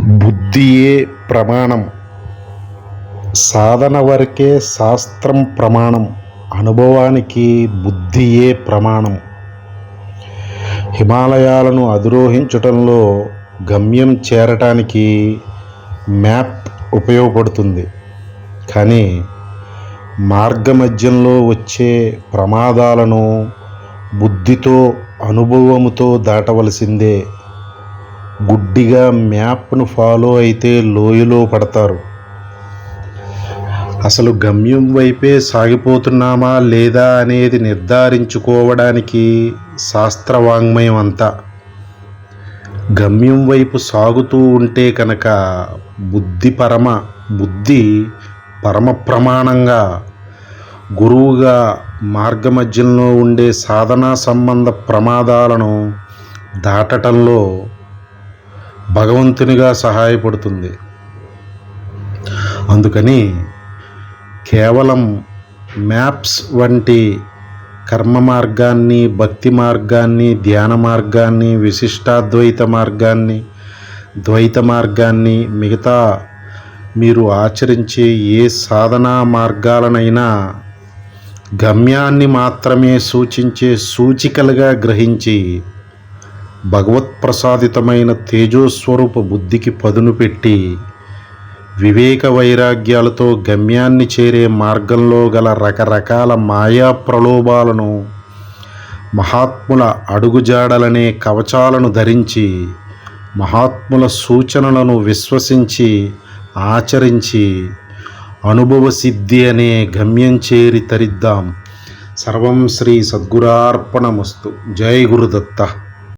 బుద్ధియే ప్రమాణం. సాధన వరకే శాస్త్రం ప్రమాణం. అనుభవానికి బుద్ధియే ప్రమాణం. హిమాలయాలను అధిరోహించటంలో గమ్యం చేరటానికి మ్యాప్ ఉపయోగపడుతుంది. కానీ మార్గమధ్యంలో వచ్చే ప్రమాదాలను బుద్ధితో అనుభవముతో దాటవలసిందే. గుడ్డిగా మ్యాప్ను ఫాలో అయితే లోయలో పడతారు. అసలు గమ్యం వైపే సాగిపోతున్నామా లేదా అనేది నిర్ధారించుకోవడానికి శాస్త్రవాంగ్మయం అంతా. గమ్యం వైపు సాగుతూ ఉంటే కనుక బుద్ధి పరమ బుద్ధి పరమ ప్రమాణంగా గురువుగా మార్గమధ్యంలో ఉండే సాధనా సంబంధ ప్రమాదాలను దాటటంలో భగవంతునిగా సహాయపడుతుంది. అందుకని కేవలం మ్యాప్స్ వంటి కర్మ మార్గాన్ని భక్తి మార్గాన్ని ధ్యాన మార్గాన్ని విశిష్టాద్వైత మార్గాన్ని ద్వైత మార్గాన్ని మిగతా మీరు ఆచరించే ఏ సాధనా మార్గాలనైనా గమ్యాన్ని మాత్రమే సూచించే సూచికలుగా గ్రహించి భగవత్ప్రసాదితమైన తేజోస్వరూప బుద్ధికి పదును పెట్టి వివేక వైరాగ్యాలతో గమ్యాన్ని చేరే మార్గంలో గల రకరకాల మాయా ప్రలోభాలను మహాత్ముల అడుగుజాడలనే కవచాలను ధరించి మహాత్ముల సూచనలను విశ్వసించి ఆచరించి అనుభవ సిద్ధి అనే గమ్యం చేరి తరిద్దాం. సర్వం శ్రీ సద్గురార్పణమస్తు. జై గురుదత్త.